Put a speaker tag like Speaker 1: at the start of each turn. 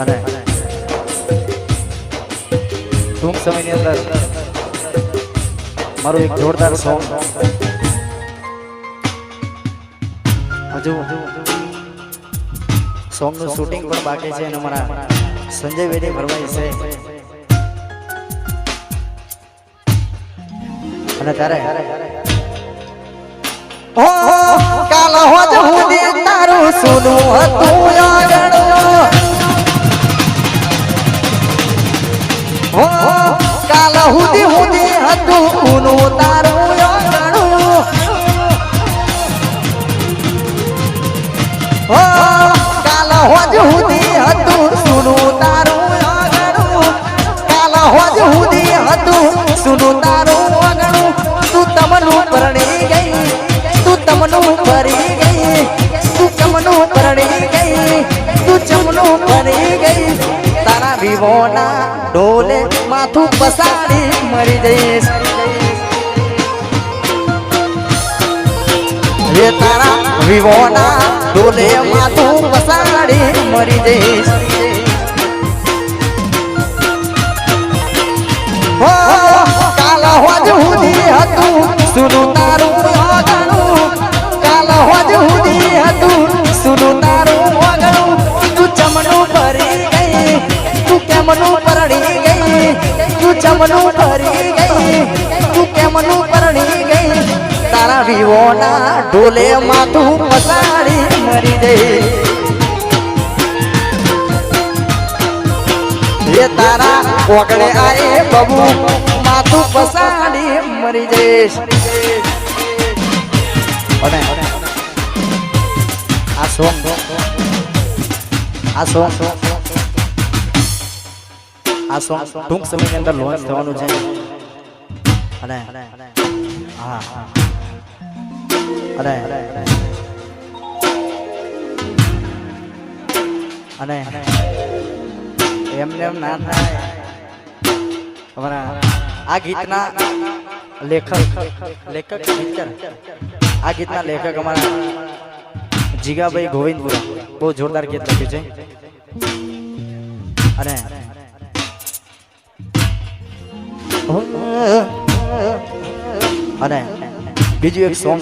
Speaker 1: અને ટૂંક સમયની અંદર મારું એક જોરદાર સોંગ હજુ સોંગનું શૂટિંગ પણ બાકી છે અને અમારા સંજય વેદી ભરવાઈ છે. અને તારે
Speaker 2: ઓ, કાલ હોજ હુદી તારું સુનું હતું હો કાલ હુદી હુદી હતું હો હુદી હતું સુનું તારું આગળ કાલ હોજ હુદી હતું સુનું તારું તારા ઢોલે માથું પસાડી મરી જઈશ. રે તારા વિવોના ઢોલે માથું પસાડી મરી જઈશ. પરણી ગઈ, તું ચમનું ભરી ગઈ, તું કેમનું પરણી ગઈ? તારા વિવોના ઢોલે માથું પસાડી મરી ગઈ. એ તારા ઓગણે આયે બબુ માથું પસાડી મરી જઈશ.
Speaker 1: અને આ સોંગ આ સોંગ આ સોંગ ટૂંક સમયની અંદર લોન્ચ થવાનું છે. અને હા. અને અને એમને એમ ના થાય. અમારા આ ગીતના લેખક લેખક આ ગીતના લેખક અમારા જીગાભાઈ ગોવિંદપુરા. બહુ જોરદાર ગીત લખ્યું છે. અને અને બીજું એક સોંગ